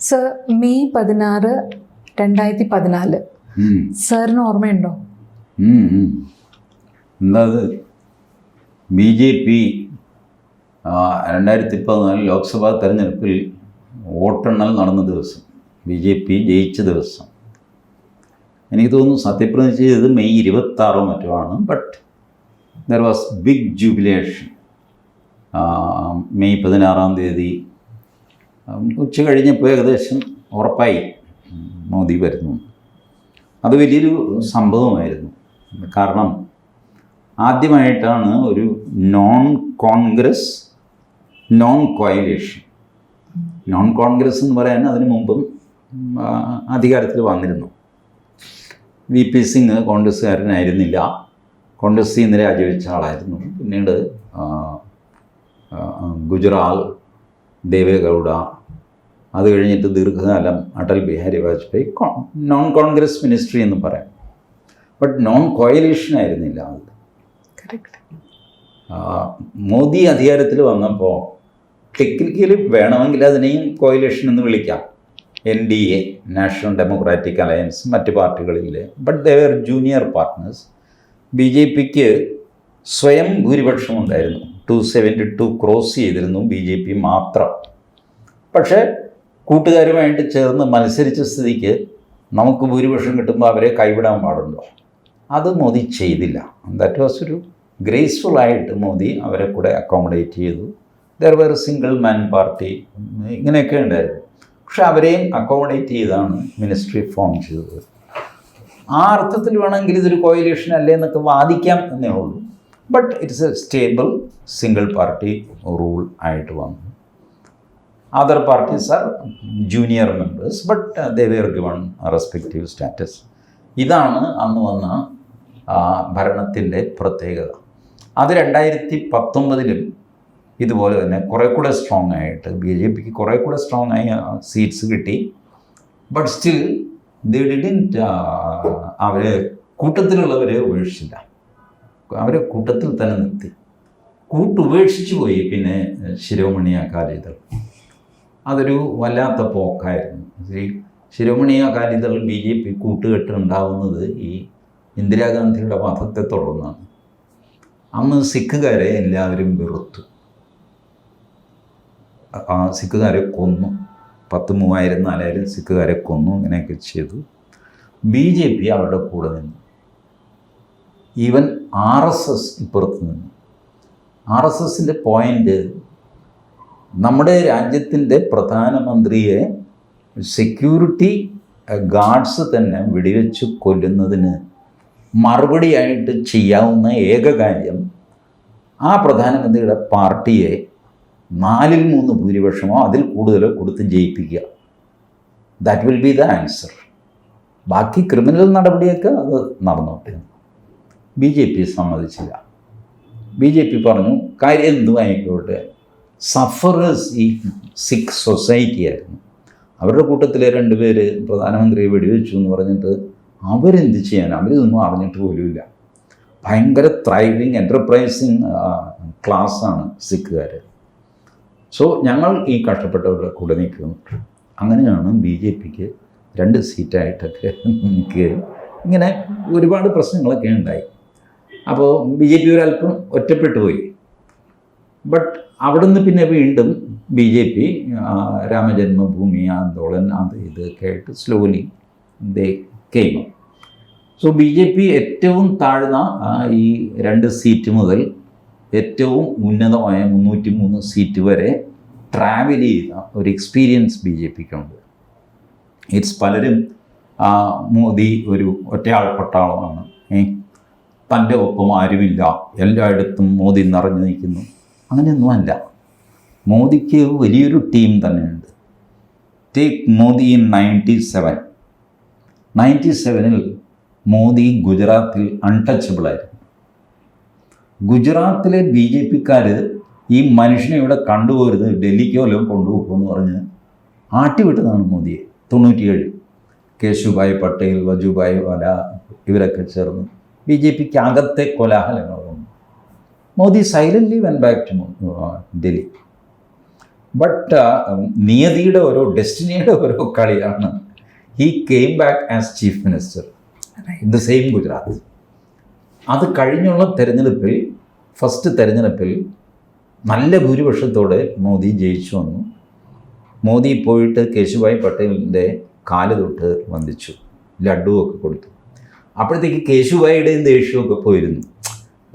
Sir May പതിനാറ് രണ്ടായിരത്തി പതിനാല്. സാറിന് ഓർമ്മയുണ്ടോ. എന്താ ബി ജെ പി രണ്ടായിരത്തി പതിനാല് ലോക്സഭാ തെരഞ്ഞെടുപ്പിൽ വോട്ടെണ്ണൽ നടന്ന ദിവസം ബി ജെ പി ജയിച്ച ദിവസം. എനിക്ക് തോന്നുന്നു സത്യപ്രതിജ്ഞ ചെയ്തത് മെയ് ഇരുപത്താറോ മറ്റോ ആണ് but there was big jubilation May പതിനാറാം തീയതി ഉച്ച കഴിഞ്ഞപ്പോൾ ഏകദേശം ഉറപ്പായി. മോദി വരുന്നു. അത് വലിയൊരു സംഭവമായിരുന്നു. കാരണം ആദ്യമായിട്ടാണ് ഒരു non Congress non coalition non Congress എന്ന് പറയാൻ അതിനു മുമ്പും അധികാരത്തിൽ വന്നിരുന്നു. വി പി സിംഗ് കോൺഗ്രസ്സുകാരനായിരുന്നില്ല. കോൺഗ്രസ് നിന്ന് രാജിവെച്ച ആളായിരുന്നു. പിന്നീട് ഗുജറാൾ ദേവേഗൗഡ. അത് കഴിഞ്ഞിട്ട് ദീർഘകാലം അടൽ ബിഹാരി വാജ്പേയി നോൺ കോൺഗ്രസ് മിനിസ്ട്രി എന്ന് പറയാം. ബട്ട് നോൺ കോയലേഷൻ ആയിരുന്നില്ല അത്. മോദി അധികാരത്തിൽ വന്നപ്പോൾ ടെക്നിക്കലി വേണമെങ്കിൽ അതിനെയും കോയലേഷൻ എന്ന് വിളിക്കാം. N D A national democratic alliance മറ്റ് പാർട്ടികളിലെ. But they are junior partners B J പിക്ക് സ്വയം ഭൂരിപക്ഷം ഉണ്ടായിരുന്നു. ടു സെവന്റി ടു ക്രോസ് ചെയ്തിരുന്നു ബി ജെ പി മാത്രം. പക്ഷേ കൂട്ടുകാരുമായിട്ട് ചേർന്ന് മത്സരിച്ച സ്ഥിതിക്ക് നമുക്ക് ഭൂരിപക്ഷം കിട്ടുമ്പോൾ അവരെ കൈവിടാൻ പാടുണ്ടോ? അത് മോദി ചെയ്തില്ല. ദാറ്റ് വാസ് ഒരു ഗ്രേസ്ഫുൾ ആയിട്ട് മോദി അവരെ കൂടെ അക്കോമഡേറ്റ് ചെയ്തു. There were single man party ഇങ്ങനെയൊക്കെ ഉണ്ടായിരുന്നു. പക്ഷെ അവരെയും അക്കോമഡേറ്റ് ചെയ്താണ് മിനിസ്ട്രി ഫോം ചെയ്തത്. ആ അർത്ഥത്തിൽ വേണമെങ്കിൽ ഇതൊരു കോയിലേഷൻ അല്ലേ എന്നൊക്കെ വാദിക്കാം എന്നേ ഉള്ളൂ. But it's a stable single party rule ആയിട്ട് വന്നു. Other parties are junior members but they were given respective status ഇതാണ് അന്ന് വന്ന ഭരണത്തിന്റെ പ്രത്യേകത. അത് രണ്ടായിരത്തി പത്തൊമ്പതിലും ഇതുപോലെ തന്നെ കുറേ കൂടെ സ്ട്രോങ് ആയിട്ട് ബി ജെ പിക്ക് കുറേ കൂടെ സ്ട്രോങ് ആയി സീറ്റ്സ് കിട്ടി. ബട്ട് സ്റ്റിൽ ദി ഡിഡിൻ അവരെ കൂട്ടത്തിലുള്ളവരെ ഉപേക്ഷിച്ചില്ല. അവരെ കൂട്ടത്തിൽ തന്നെ നിർത്തി. കൂട്ടുപേക്ഷിച്ചു പോയി. പിന്നെ ശിരോമണി അകാലിദൾ അതൊരു വല്ലാത്ത പോക്കായിരുന്നു. ഈ Shiromani Akali Dal B J P കൂട്ടുകെട്ട് ഉണ്ടാവുന്നത് ഈ ഇന്ദിരാഗാന്ധിയുടെ വധത്തെ തുടർന്നാണ്. അന്ന് സിഖുകാരെ എല്ലാവരും വെറുത്തു. ആ സിഖുകാരെ കൊന്നു. പത്ത് മൂവായിരം നാലായിരം സിഖുകാരെ കൊന്നു. അങ്ങനെയൊക്കെ ചെയ്തു. ബി ജെ പി അവരുടെ കൂടെ നിന്നു. ഈവൻ ആർ എസ് എസ് ഇപ്പുറത്ത് നിന്നു. ആർ എസ് എസിന്റെ പോയിന്റ് നമ്മുടെ രാജ്യത്തിന്റെ പ്രധാനമന്ത്രിയെ സെക്യൂരിറ്റി ഗാർഡ്സ് തന്നെ വെടിവെച്ച് കൊല്ലുന്നതിന് മറുപടിയായിട്ട് ചെയ്യാവുന്ന ഏക കാര്യം ആ പ്രധാനമന്ത്രിയുടെ പാർട്ടിയെ നാലിൽ മൂന്ന് ഭൂരിപക്ഷമോ അതിൽ കൂടുതലോ കൊടുത്ത് ജയിപ്പിക്കുക. That will be the answer ബാക്കി ക്രിമിനൽ നടപടിയൊക്കെ അത് നടന്നോട്ടെ. ബി ജെ പി സമ്മതിച്ചില്ല. ബി ജെ പി പറഞ്ഞു കാര്യം എന്തും ആയിക്കോട്ടെ. സഫറേഴ്സ് ഈ സിഖ് സൊസൈറ്റി ആയിരുന്നു. അവരുടെ കൂട്ടത്തിലെ രണ്ട് പേര് പ്രധാനമന്ത്രിയെ വെടിവെച്ചു എന്ന് പറഞ്ഞിട്ട് അവരെന്ത് ചെയ്യാൻ? അവരിതൊന്നും അറിഞ്ഞിട്ട് പോലുമില്ല ഭയങ്കര ത്രൈവിങ് എന്റർപ്രൈസിങ് ക്ലാസ്സാണ് സിഖുകാർ സോ ഞങ്ങൾ ഈ കഷ്ടപ്പെട്ടവരുടെ കൂടെ നിൽക്കുന്നു. അങ്ങനെയാണ് ബി ജെ പിക്ക് രണ്ട് സീറ്റായിട്ടൊക്കെ നിൽക്കുകയും ഇങ്ങനെ ഒരുപാട് പ്രശ്നങ്ങളൊക്കെ ഉണ്ടായി. അപ്പോൾ ബി ജെ പി ഒരല്പം ഒറ്റപ്പെട്ടു പോയി. ബട്ട് അവിടുന്ന് പിന്നെ വീണ്ടും B J P Ramjanmabhoomi Andolan അത് ഇതൊക്കെ ആയിട്ട് slowly they so B J P ഏറ്റവും താഴ്ന്ന ഈ രണ്ട് സീറ്റ് മുതൽ ഏറ്റവും ഉന്നതമായ മുന്നൂറ്റി മൂന്ന് സീറ്റ് വരെ ട്രാവൽ ചെയ്ത ഒരു എക്സ്പീരിയൻസ് ബി ജെ പിക്കുണ്ട്. ഇറ്റ്സ് പലരും മോദി ഒരു ഒറ്റയാൾ പട്ടാളമാണ്. തന്റെ ഒപ്പം ആരുമില്ല. എല്ലായിടത്തും മോദി നിറഞ്ഞു നിൽക്കുന്നു. അങ്ങനെയൊന്നുമല്ല. മോദിക്ക് വലിയൊരു ടീം തന്നെയുണ്ട്. Take Modi in ninety seven ninety സെവനിൽ മോദി ഗുജറാത്തിൽ അൺടച്ചബിളായിരുന്നു ഗുജറാത്തിലെ ബി ജെ പിക്കാർ ഈ മനുഷ്യനെ ഇവിടെ കണ്ടുപോരുത് ഡൽഹിക്കോ വല്ലതും കൊണ്ടുപോകുമെന്ന് പറഞ്ഞ് ആട്ടിവിട്ടതാണ് മോദിയെ. തൊണ്ണൂറ്റിയേഴ്. കേശുഭായ് പട്ടേൽ വജുഭായ് വല ഇവരൊക്കെ ചേർന്ന് ബി ജെ പിക്ക് അകത്തെ കോലാഹലങ്ങൾ വന്നു Modi silently went back to Delhi but നിയതിയുടെ ഓരോ ഡെസ്റ്റിനിയുടെ ഓരോ കളിയാണ്. He came back as chief minister in the same Gujarat അത് കഴിഞ്ഞുള്ള തെരഞ്ഞെടുപ്പിൽ ഫസ്റ്റ് തെരഞ്ഞെടുപ്പിൽ നല്ല ഭൂരിപക്ഷത്തോടെ മോദി ജയിച്ചു വന്നു. മോദി പോയിട്ട് കേശുഭായ് പട്ടേലിന്റെ കാൽ തൊട്ട് വന്ദിച്ചു. ലഡുവൊക്കെ കൊടുത്തു. അപ്പോഴത്തേക്ക് കേശുഭായിയുടെയും ദേഷ്യമൊക്കെ പോയിരുന്നു.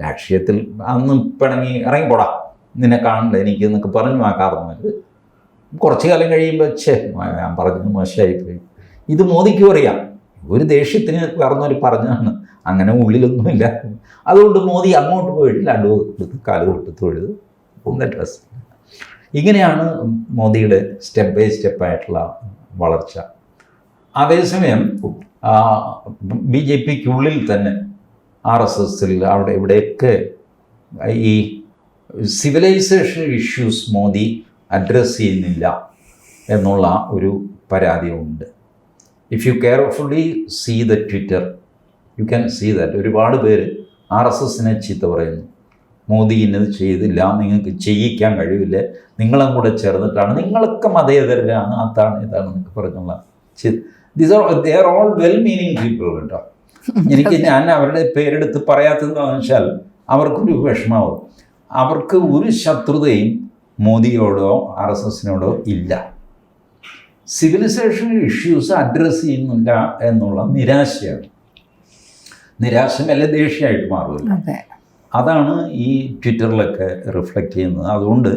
രാഷ്ട്രീയത്തിൽ അന്ന് പിണങ്ങി ഇറങ്ങിപ്പോടാ. നിന്നെ കാണണ്ട എനിക്ക് എന്നൊക്കെ പറഞ്ഞു ആ കാരണവർ കുറച്ച് കാലം കഴിയുമ്പോൾ ഛേ ഞാൻ പറഞ്ഞത് മോശമായിപ്പോയി. ഇത് മോദിക്ക് അറിയാം ഒരു ദേഷ്യത്തിന് കാർന്നവർ പറഞ്ഞാണ് അങ്ങനെ ഉള്ളിലൊന്നുമില്ല. അതുകൊണ്ട് മോദി അങ്ങോട്ട് പോയിട്ട് ലഡു കൊടുത്ത് കാൽ തൊട്ട് തൊഴുത് ഡ്രസ് ഇങ്ങനെയാണ് മോദിയുടെ സ്റ്റെപ്പ് ബൈ സ്റ്റെപ്പായിട്ടുള്ള വളർച്ച. അതേസമയം ബി ജെ പിക്കുള്ളിൽ തന്നെ ആർ എസ് എസിൽ അവിടെ ഇവിടെയൊക്കെ ഈ സിവിലൈസേഷൻ ഇഷ്യൂസ് മോദി അഡ്രസ്സ് ചെയ്യുന്നില്ല എന്നുള്ള ഒരു പരാതിയുണ്ട്. If you carefully see the Twitter you can see that ഒരുപാട് പേര് ആർ എസ് എസിനെ ചീത്ത പറയുന്നു. മോദി ഇന്നത് ചെയ്തില്ല നിങ്ങൾക്ക് ചെയ്യിക്കാൻ കഴിയില്ല നിങ്ങളും കൂടെ ചേർന്നിട്ടാണ് നിങ്ങളൊക്കെ മതേതരാണ് അതാണ് ഇതാണ് എന്നൊക്കെ പറഞ്ഞുള്ള these are they are all well meaning people കേട്ടോ. എനിക്ക് ഞാൻ അവരുടെ പേരെടുത്ത് പറയാത്തതെന്ന് വെച്ചാൽ അവർക്കൊരു വിഷമാവും. അവർക്ക് ഒരു ശത്രുതയും മോദിയോടോ ആർ എസ് എസിനോടോ ഇല്ല. സിവിലൈസേഷൻ ഇഷ്യൂസ് അഡ്രസ്സ് ചെയ്യുന്നില്ല എന്നുള്ള നിരാശയാണ്. നിരാശ മെല്ലെ ദേഷ്യമായിട്ട് മാറുമല്ലോ അതെ. അതാണ് ഈ ട്വിറ്ററിലൊക്കെ റിഫ്ലക്റ്റ് ചെയ്യുന്നത്. അതുകൊണ്ട്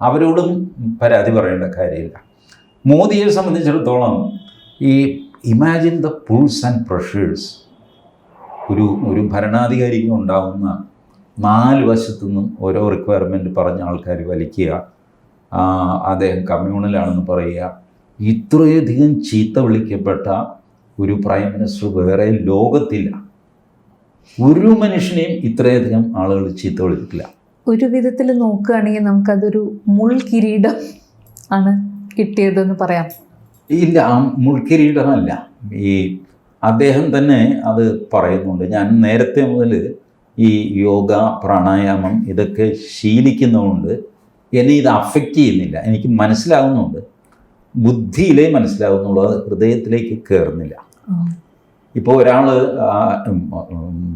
അവരോടും പരാതി പറയേണ്ട കാര്യമില്ല. മോദിയെ സംബന്ധിച്ചിടത്തോളം ഈ imagine the pulls and pressures ഒരു ഒരു ഭരണാധികാരിക്ക് ഉണ്ടാവുന്ന നാല് വശത്തു നിന്നും ഓരോ റിക്വയർമെന്റ് പറഞ്ഞ ആൾക്കാർ വലിക്കുക അദ്ദേഹം കമ്മ്യൂണലാണെന്ന് പറയുക ഇത്രയധികം ചീത്ത വിളിക്കപ്പെട്ട ഒരു പ്രൈം മിനിസ്റ്റർ വേറെ ലോകത്തില്ല. ഒരു മനുഷ്യനെയും ഇത്രയധികം ആളുകൾ ചീത്ത വിളിച്ചിട്ടില്ല. ഒരു വിധത്തിൽ നോക്കുകയാണെങ്കിൽ നമുക്കതൊരു മുൾ കിരീടം ആണ് കിട്ടിയതെന്ന് പറയാം. ഇല്ല ആ മുൾക്കിരീടമല്ല. ഈ അദ്ദേഹം തന്നെ അത് പറയുന്നുണ്ട്. ഞാൻ നേരത്തെ മുതൽ ഈ യോഗ പ്രാണായാമം ഇതൊക്കെ ശീലിക്കുന്നതുകൊണ്ട് എന്നെ ഇത് അഫക്റ്റ് ചെയ്യുന്നില്ല. എനിക്ക് മനസ്സിലാകുന്നുണ്ട് ബുദ്ധിയിലേ മനസ്സിലാകുന്നുള്ളൂ അത് ഹൃദയത്തിലേക്ക് കയറുന്നില്ല ഇപ്പോൾ ഒരാൾ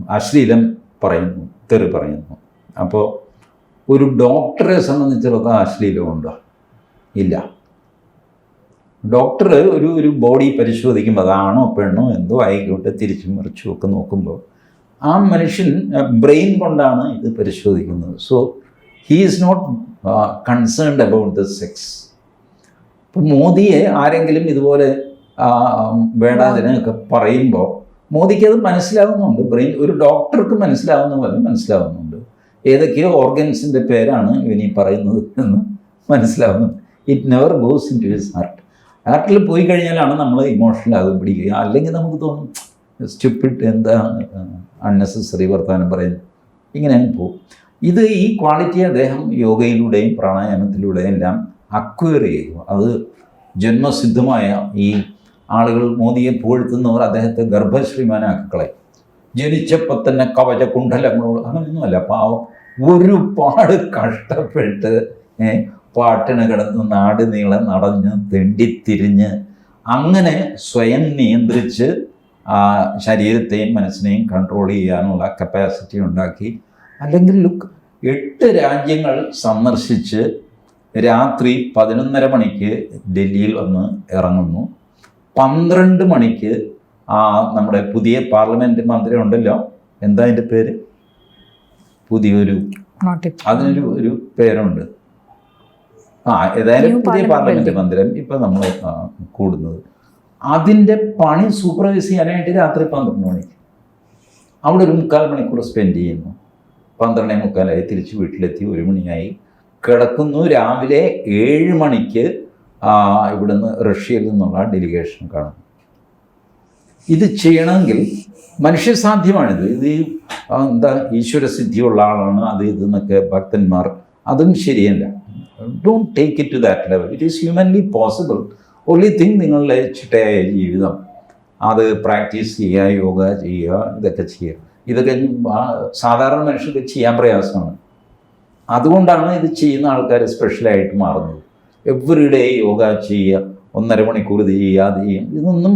അശ്ലീലം പറയുന്നു തെറി പറയുന്നു. അപ്പോൾ ഒരു ഡോക്ടറെ സംബന്ധിച്ചിടത്തോളം അശ്ലീലമുണ്ടോ? ഇല്ല. ഡോക്ടർ ഒരു ഒരു ബോഡി പരിശോധിക്കുമ്പോൾ അതാണോ പെണ്ണോ എന്തോ ആയിക്കോട്ടെ തിരിച്ചും മറിച്ചും ഒക്കെ നോക്കുമ്പോൾ ആ മനുഷ്യൻ ബ്രെയിൻ കൊണ്ടാണ് ഇത് പരിശോധിക്കുന്നത്. So he is not concerned about the sex ഇപ്പം മോദിയെ ആരെങ്കിലും ഇതുപോലെ ആ, വേണ്ടാതിനൊക്കെ പറയുമ്പോൾ മോദിക്ക് അത് മനസ്സിലാവുന്നുണ്ട്. ബ്രെയിൻ ഒരു ഡോക്ടർക്ക് മനസ്സിലാവുന്ന പോലെ മനസ്സിലാവുന്നുണ്ട്. ഏതൊക്കെയോ ഓർഗൻസിന്റെ പേരാണ് ഇവനീ പറയുന്നത് എന്ന് മനസ്സിലാവുന്നുണ്ട്. It never goes into his heart ഹാർട്ടിൽ പോയി കഴിഞ്ഞാലാണ് നമ്മൾ ഇമോഷണൽ ആകും പിടിക്കുക. അല്ലെങ്കിൽ നമുക്ക് തോന്നും സ്റ്റുപ്പിട്ട് എന്താ അൺനെസസറി വർത്തമാനം പറയുന്നത്. ഇങ്ങനെ അങ്ങ് പോകും. ഇത് ഈ ക്വാളിറ്റി അദ്ദേഹം യോഗയിലൂടെയും പ്രാണായാമത്തിലൂടെയും എല്ലാം അക്വയർ ചെയ്തു അത് ജന്മസിദ്ധമായ ഈ ആളുകൾ മോദിയെ പുകഴ്ത്തുന്നവർ അദ്ദേഹത്തെ ഗർഭശ്രീമാനാക്കളെ ജനിച്ചപ്പോൾ തന്നെ കവച കുണ്ഠലങ്ങളോട് അങ്ങനെയൊന്നുമല്ല പാവം ഒരുപാട് കഷ്ടപ്പെട്ട് പാട്ടിന് കിടന്ന് നാട് നീളെ നടഞ്ഞ് തെണ്ടിത്തിരിഞ്ഞ് അങ്ങനെ സ്വയം നിയന്ത്രിച്ച് ആ ശരീരത്തെയും മനസ്സിനെയും കൺട്രോൾ ചെയ്യാനുള്ള കപ്പാസിറ്റി ഉണ്ടാക്കി. അല്ലെങ്കിൽ ലുക്ക് എട്ട് രാജ്യങ്ങൾ സന്ദർശിച്ച് രാത്രി പതിനൊന്നര മണിക്ക് ഡൽഹിയിൽ വന്ന് ഇറങ്ങുന്നു. പന്ത്രണ്ട് മണിക്ക് ആ നമ്മുടെ പുതിയ പാർലമെന്റ് മന്ത്രി ഉണ്ടല്ലോ? എന്താ അതിന്റെ പേര്? പുതിയൊരു അതിനൊരു ഒരു പേരുണ്ട്. ആ ഏതായാലും പുതിയ പാർലമെന്റ്. മന്ദിരം ഇപ്പം നമ്മൾ കൂടുന്നത്. അതിന്റെ പണി സൂപ്പർവൈസ് ചെയ്യാനായിട്ട് രാത്രി പന്ത്രണ്ട് മണിക്ക്. അവിടെ ഒരു മുക്കാൽ മണിക്കൂർ സ്പെൻഡ് ചെയ്യുന്നു. പന്ത്രണ്ടേ മുക്കാലായി തിരിച്ച് വീട്ടിലെത്തി ഒരു മണിയായി. കിടക്കുന്നു രാവിലെ ഏഴ് മണിക്ക് ഇവിടുന്ന് റഷ്യയിൽ നിന്നുള്ള ഡെലിഗേഷൻ കാണുന്നു. ഇത് ചെയ്യണമെങ്കിൽ മനുഷ്യസാധ്യമാണിത് ഇത് എന്താ ഈശ്വരസിദ്ധിയുള്ള ആളാണ് അത് ഇതെന്നൊക്കെ ഭക്തന്മാർ. അതും ശരിയല്ല. Don't take it to that level it is humanly possible only thing നിങ്ങളുടെ ചിട്ടയായ ജീവിതം. അത് പ്രാക്ടീസ് ചെയ്യുക യോഗ ചെയ്യുക ഇതൊക്കെ ചെയ്യുക. ഇതൊക്കെ സാധാരണ മനുഷ്യർക്ക് ചെയ്യാൻ പ്രയാസമാണ്. അതുകൊണ്ടാണ് ഇത് ചെയ്യുന്ന ആൾക്കാർ സ്പെഷ്യലായിട്ട് മാറുന്നത്. എവറി ഡേ യോഗ ചെയ്യുക ഒന്നര മണിക്കൂർ ഇത് ചെയ്യുക അത് ചെയ്യും ഇതൊന്നും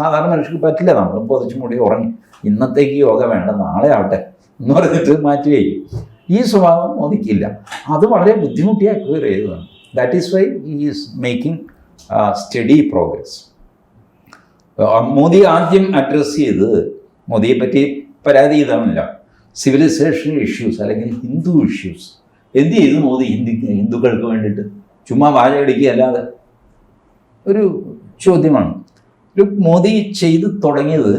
സാധാരണ മനുഷ്യർക്ക് പറ്റില്ല. നമ്മൾ പൊതിച്ചു കൂടി ഉറങ്ങി. ഇന്നത്തേക്ക് യോഗ വേണ്ട നാളെ ആവട്ടെ എന്ന് പറഞ്ഞിട്ട് മാറ്റി വയ്ക്കും. ഈ സ്വഭാവം മോദിക്കില്ല. അത് വളരെ ബുദ്ധിമുട്ടിയായി അക്വയർ ചെയ്തതാണ് that is why is making steady progress Modi ആദ്യം അഡ്രസ്സ് ചെയ്ത് മോദിയെ പറ്റി പരാതി ചെയ്താണല്ല. സിവിലൈസേഷൻ ഇഷ്യൂസ് അല്ലെങ്കിൽ ഹിന്ദു ഇഷ്യൂസ് എന്ത് ചെയ്തു മോദി ഹിന്ദി ഹിന്ദുക്കൾക്ക് വേണ്ടിയിട്ട്? ചുമ്മാ വാചകടിക്കുക അല്ലാതെ ഒരു ചോദ്യമാണ്. മോദി ചെയ്ത് തുടങ്ങിയത്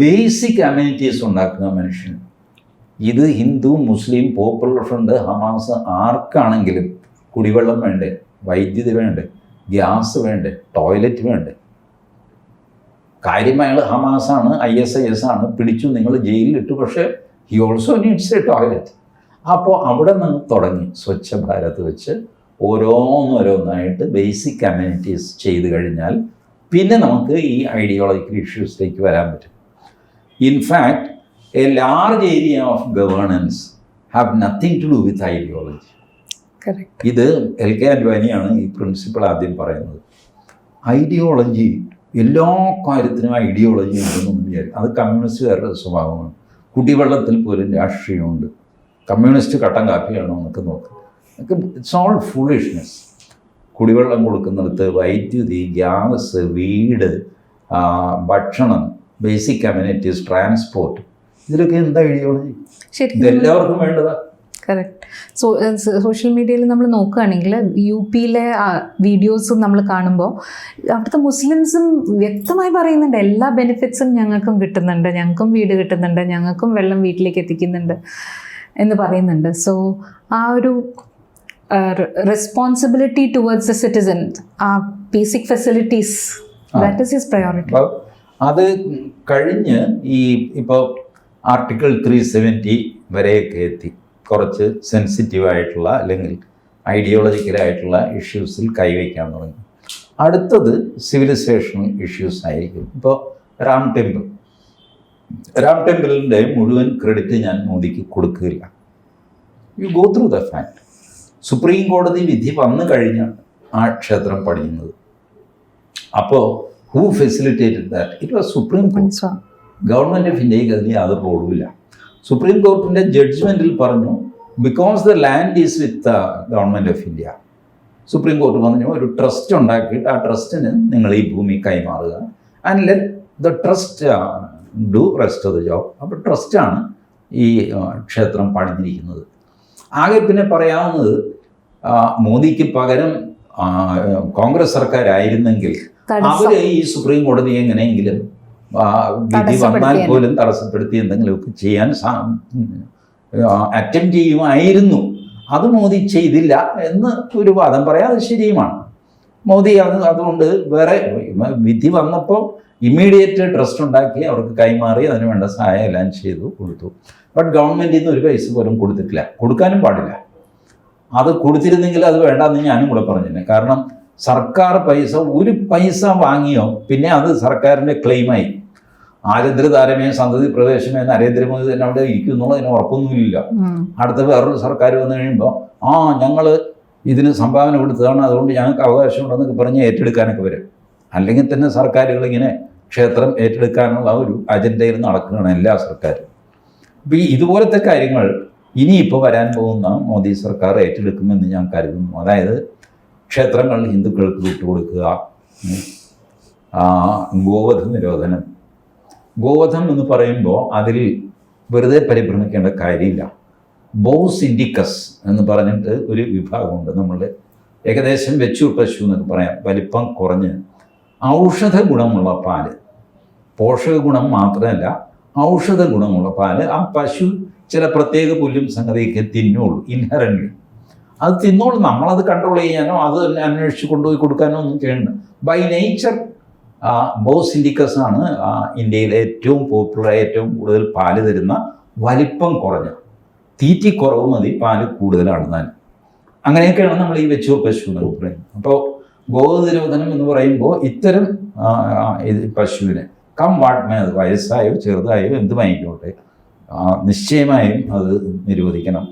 ബേസിക് അമ്യൂണിറ്റീസ് ഉണ്ടാക്കുക മനുഷ്യന്. ഇത് Hindu Muslim Popular Front Hamas ആർക്കാണെങ്കിലും കുടിവെള്ളം വേണ്ടേ? വൈദ്യുതി വേണ്ടേ? ഗ്യാസ് വേണ്ടേ? ടോയ്ലറ്റ് വേണ്ടേ? കാര്യം അയാൾ ഹമാസാണ് ഐ എസ് ഐ എസ് ആണ്. പിടിച്ചു നിങ്ങൾ ജയിലിലിട്ടു. പക്ഷേ he also needs a toilet അപ്പോൾ അവിടെ നിന്ന് തുടങ്ങി സ്വച്ഛ ഭാരത് വെച്ച് ഓരോന്നോരോന്നായിട്ട് ബേസിക് കമ്മ്യൂണിറ്റീസ് ചെയ്തു കഴിഞ്ഞാൽ പിന്നെ നമുക്ക് ഈ ഐഡിയോളജിക്കൽ ഇഷ്യൂസിലേക്ക് വരാൻ പറ്റും. In fact a large area of governance have nothing to do with ideology ഇത് എൽ കെ അഡ്വാനിയാണ് ഈ പ്രിൻസിപ്പൾ ആദ്യം പറയുന്നത്. ഐഡിയോളജി എല്ലാ കാര്യത്തിനും ഐഡിയോളജി ഉണ്ടെന്ന് വിചാരിക്കും അത് കമ്മ്യൂണിസ്റ്റുകാരുടെ സ്വഭാവമാണ്. കുടിവെള്ളത്തിൽ പോലും രാഷ്ട്രീയമുണ്ട്. കമ്മ്യൂണിസ്റ്റ് കട്ടൻ കാപ്പിയാണോ എന്നൊക്കെ നോക്കുക ഇറ്റ്സ് ഓൾ ഫുളിഷ്നെസ് കുടിവെള്ളം കൊടുക്കുന്നിടത്ത് വൈദ്യുതി ഗ്യാസ് വീട് ഭക്ഷണം ബേസിക് കമ്മ്യൂണിറ്റീസ് ട്രാൻസ്പോർട്ട് ഇതിലൊക്കെ എന്താ ഐഡിയോളജി എല്ലാവർക്കും ഇതെല്ലാവർക്കും വേണ്ടതാ കറക്റ്റ് സോ സോഷ്യൽ മീഡിയയിൽ നമ്മൾ നോക്കുകയാണെങ്കിൽ യു പിയിലെ വീഡിയോസ് നമ്മൾ കാണുമ്പോൾ അവിടുത്തെ മുസ്ലിംസും വ്യക്തമായി പറയുന്നുണ്ട്. എല്ലാ ബെനിഫിറ്റ്സും ഞങ്ങൾക്കും കിട്ടുന്നുണ്ട്. ഞങ്ങൾക്കും വീട് കിട്ടുന്നുണ്ട്. ഞങ്ങൾക്കും വെള്ളം വീട്ടിലേക്ക് എത്തിക്കുന്നുണ്ട് എന്ന് പറയുന്നുണ്ട്. സോ ആ ഒരു റെസ്പോൺസിബിലിറ്റി ടുവേർഡ്സ് ദ സിറ്റിസൺ ആ basic facilities that is his priority അത് കഴിഞ്ഞ് ഈ ഇപ്പോൾ ആർട്ടിക്കിൾ ത്രീ സെവന്റി വരെയൊക്കെ എത്തി. കുറച്ച് സെൻസിറ്റീവായിട്ടുള്ള അല്ലെങ്കിൽ ഐഡിയോളജിക്കലായിട്ടുള്ള ഇഷ്യൂസിൽ കൈവയ്ക്കാൻ തുടങ്ങി. അടുത്തത് സിവിലൈസേഷൻ ഇഷ്യൂസ് ആയിരിക്കും. ഇപ്പോൾ റാം ടെമ്പിൾ റാം ടെമ്പിളിന്റെ മുഴുവൻ ക്രെഡിറ്റ് ഞാൻ മോദിക്ക് കൊടുക്കുകയില്ല. You go through the fact supreme കോടതി വിധി വന്നു കഴിഞ്ഞാണ് ആ ക്ഷേത്രം പണിയുന്നത്. അപ്പോൾ who facilitated that it was supreme കോടതി ഗവൺമെന്റ് ഓഫ് ഇന്ത്യയ്ക്ക് അതിന് യാതൊരു റോളുമില്ല സുപ്രീം കോർട്ടിന്റെ ജഡ്ജ്മെന്റിൽ പറഞ്ഞു because the land is with the government of India supreme court പറഞ്ഞു ഒരു ട്രസ്റ്റ് ഉണ്ടാക്കിയിട്ട് ആ ട്രസ്റ്റിന് നിങ്ങൾ ഈ ഭൂമി കൈമാറുക. And let the trust do rest of the job അപ്പോൾ ട്രസ്റ്റാണ് ഈ ക്ഷേത്രം പണിഞ്ഞിരിക്കുന്നത്. ആകെ പിന്നെ പറയാവുന്നത് മോദിക്ക് പകരം കോൺഗ്രസ് സർക്കാരായിരുന്നെങ്കിൽ അവർ ഈ സുപ്രീം കോടതി എങ്ങനെയെങ്കിലും വിധി വന്നാൽ പോലും തടസ്സപ്പെടുത്തി എന്തെങ്കിലുമൊക്കെ ചെയ്യാൻ അറ്റംപ്റ്റ് ചെയ്യുമായിരുന്നു. അത് മോദി ചെയ്തില്ല എന്ന് ഒരു വാദം പറയാം അത് ശരിയുമാണ്. മോദി അത് അതുകൊണ്ട് വേറെ വിധി വന്നപ്പോൾ ഇമ്മീഡിയറ്റ് ട്രസ്റ്റ് ഉണ്ടാക്കി അവർക്ക് കൈമാറി അതിന് വേണ്ട സഹായം എല്ലാം ചെയ്തു കൊടുത്തു. ബട്ട് ഗവൺമെന്റിൽ നിന്ന് ഒരു പൈസ പോലും കൊടുത്തിട്ടില്ല. കൊടുക്കാനും പാടില്ല. അത് കൊടുത്തിരുന്നെങ്കിൽ അത് വേണ്ടെന്ന് ഞാനും കൂടെ പറഞ്ഞിരുന്നു. കാരണം സർക്കാർ പൈസ ഒരു പൈസ വാങ്ങിയോ പിന്നെ അത് സർക്കാരിന്റെ ക്ലെയിമായി. ആര്യദ്ര താരമേ സന്തതി പ്രവേശമേ നരേന്ദ്രമോദി തന്നെ അവിടെ ഇരിക്കുന്നുള്ളതിന് ഉറപ്പൊന്നുമില്ല. അടുത്ത വേറൊരു സർക്കാർ വന്നു കഴിയുമ്പോൾ ആ ഞങ്ങൾ ഇതിന് സംഭാവന കൊടുത്തതാണ് അതുകൊണ്ട് ഞങ്ങൾക്ക് അവകാശമുണ്ടെന്നൊക്കെ പറഞ്ഞ് ഏറ്റെടുക്കാനൊക്കെ വരും. അല്ലെങ്കിൽ തന്നെ സർക്കാരുകൾ ഇങ്ങനെ ക്ഷേത്രം ഏറ്റെടുക്കാനുള്ള ഒരു അജണ്ടയിൽ നടക്കുകയാണ് എല്ലാ സർക്കാരും. അപ്പോൾ ഈ ഇതുപോലത്തെ കാര്യങ്ങൾ ഇനിയിപ്പോൾ വരാൻ പോകുന്ന മോദി സർക്കാർ ഏറ്റെടുക്കുമെന്ന് ഞാൻ കരുതുന്നു. അതായത് ക്ഷേത്രങ്ങൾ ഹിന്ദുക്കൾക്ക് വിട്ടുകൊടുക്കുക. ഗോവധ നിരോധനം. ഗോവധം എന്ന് പറയുമ്പോൾ അതിൽ വെറുതെ പരിഭ്രമിക്കേണ്ട കാര്യമില്ല. ബോസ് ഇൻഡിക്കസ് എന്ന് പറഞ്ഞിട്ട് ഒരു വിഭാഗമുണ്ട് നമ്മൾ ഏകദേശം വെച്ചൂർ പശു എന്നൊക്കെ പറയാം. വലിപ്പം കുറഞ്ഞ് ഔഷധ ഗുണമുള്ള പാൽ. പോഷക ഗുണം മാത്രമല്ല ഔഷധ ഗുണമുള്ള പാൽ ആ പശു ചില പ്രത്യേക പുല്ലും സംഗതിയൊക്കെ തിന്നുള്ളൂ ഇൻഹറന്റ് അത് തിന്നോളും. നമ്മളത് കൺട്രോൾ ചെയ്യാനോ അത് അന്വേഷിച്ച് കൊണ്ടുപോയി കൊടുക്കാനോ ഒന്നും ചെയ്യണ്ട. ബൈ നേച്ചർ ബോസ് ഇൻഡിക്കസ് ആണ് ഇന്ത്യയിൽ ഏറ്റവും പോപ്പുലർ ഏറ്റവും കൂടുതൽ പാൽ തരുന്ന വലിപ്പം കുറഞ്ഞ തീറ്റി കുറവ് മതി പാൽ കൂടുതലാണ് താൻ അങ്ങനെയൊക്കെയാണ് നമ്മൾ ഈ വെച്ചൂർ പശു എന്ന് പറയുന്നത് അപ്പോൾ ഗോനിരോധനം എന്ന് പറയുമ്പോൾ ഇത്തരം പശുവിനെ കം വാട്ട്മേ അത് വയസ്സായോ ചെറുതായോ എന്ത് വാങ്ങിക്കോട്ടെ നിശ്ചയമായും അത് നിരോധിക്കണം.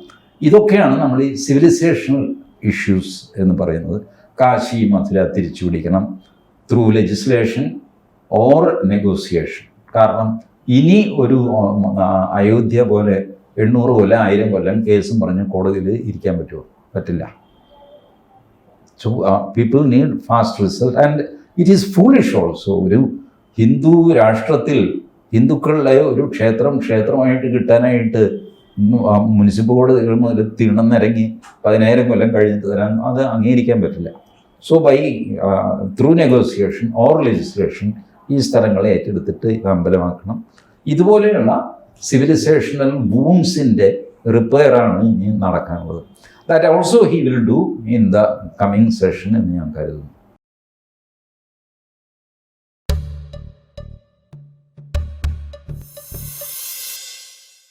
ഇതൊക്കെയാണ് നമ്മൾ ഈ സിവിലൈസേഷണൽ ഇഷ്യൂസ് എന്ന് പറയുന്നത്. കാശി മധുര തിരിച്ചു പിടിക്കണം. ത്രൂ ലെജിസ്ലേഷൻ ഓർ നെഗോസിയേഷൻ കാരണം ഇനി ഒരു അയോധ്യ പോലെ എണ്ണൂറ് കൊല്ലം ആയിരം കൊല്ലം കേസും പറഞ്ഞ് കോടതിയിൽ ഇരിക്കാൻ പറ്റുമോ? പറ്റില്ല. So people need fast result and it is foolish also ഒരു ഹിന്ദു രാഷ്ട്രത്തിൽ ഹിന്ദുക്കളുടെ ഒരു ക്ഷേത്രം ക്ഷേത്രമായിട്ട് കിട്ടാനായിട്ട് മുനിസിപ്പൽ കോടതികൾ മുതൽ തിണന്നിറങ്ങി പതിനായിരം കൊല്ലം കഴിഞ്ഞിട്ട് തരാൻ അത് അംഗീകരിക്കാൻ പറ്റില്ല. So by through negotiation or legislation ഈ സ്ഥലങ്ങളെ ഏറ്റെടുത്തിട്ട് അമ്പലമാക്കണം. ഇതുപോലെയുള്ള സിവിലൈസേഷണൽ വൂംസിന്റെ റിപ്പയറാണ് ഇനി നടക്കാനുള്ളത്. That also he will do in the coming session എന്ന് ഞാൻ കരുതുന്നു.